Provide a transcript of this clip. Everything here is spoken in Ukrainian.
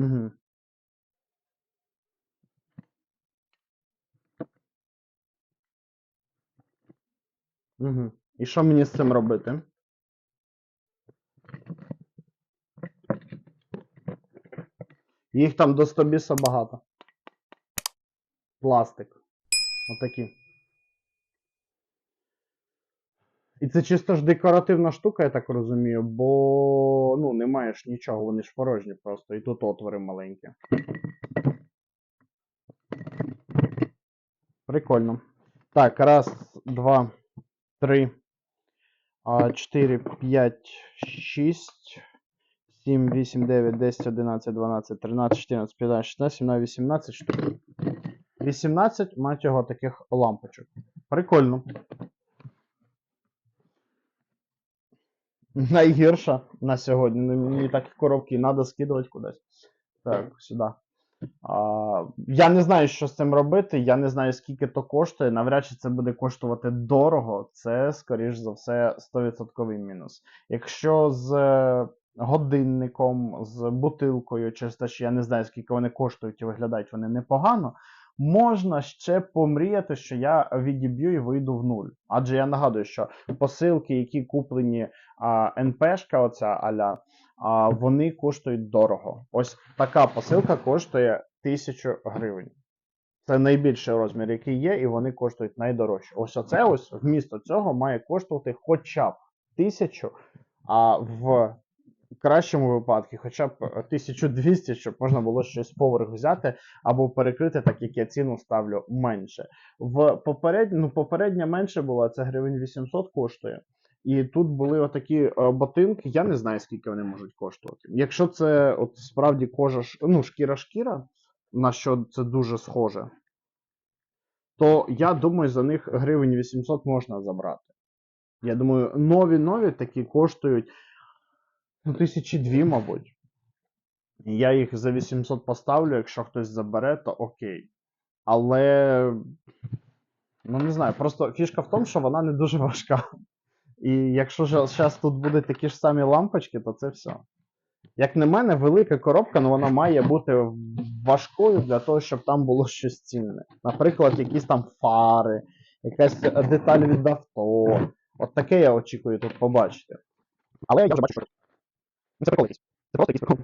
Угу. Угу. І що мені з цим робити? Їх там до 100 біса багато. Пластик. Отакі. І це чисто ж декоративна штука, я так розумію, бо ж нічого, вони ж порожні просто. І тут отвори маленькі. Прикольно. Так, раз, два, три, чотири, п'ять, шість, сім, вісім, дев'ять, десять, одинадцять, дванадцять, тринадцять, чотирнадцять, п'ятнадцять, шістнадцять, сімнадцять, вісімнадцять штук. 18, мать його, таких лампочок. Прикольно. Найгірша на сьогодні. Ну, Мені такі коробки треба скидувати кудись. Так, сюди. А, я не знаю, що з цим робити. Я не знаю, скільки то коштує. Навряд чи це буде коштувати дорого. Це, скоріш за все, 100% мінус. Якщо з е, годинником, з бутилкою, через те, що я не знаю, скільки вони коштують і виглядають вони непогано. Можна ще помріяти, що я відіб'ю і вийду в нуль. Адже я нагадую, що посилки, які куплені а, НПшка, оця аля, а, вони коштують дорого. Ось така посилка коштує 1000 гривень. Це найбільший розмір, який є, і вони коштують найдорожче. Ось оце ось вмісто цього має коштувати хоча б 1000, а в кращому випадку хоча б 1200, щоб можна було щось поверх взяти або перекрити, так як я ціну ставлю менше. В поперед... ну, попередня менше була, це гривень 800 коштує. І тут були отакі е, ботинки, я не знаю, скільки вони можуть коштувати. Якщо це от справді кожа, ну, шкіра-шкіра, на що це дуже схоже, то я думаю, за них гривень 800 можна забрати. Я думаю, нові-нові такі коштують ну, тисячі дві, мабуть. Я їх за 800 поставлю, якщо хтось забере, то окей. Але. Ну, не знаю, просто фішка в тому, що вона не дуже важка. І якщо зараз тут будуть такі ж самі лампочки, то це все. Як на мене, велика коробка, але вона має бути важкою для того, щоб там було щось цінне. Наприклад, якісь там фари, якась деталь від авто. От таке я очікую тут побачити. Але я вже бачу, що.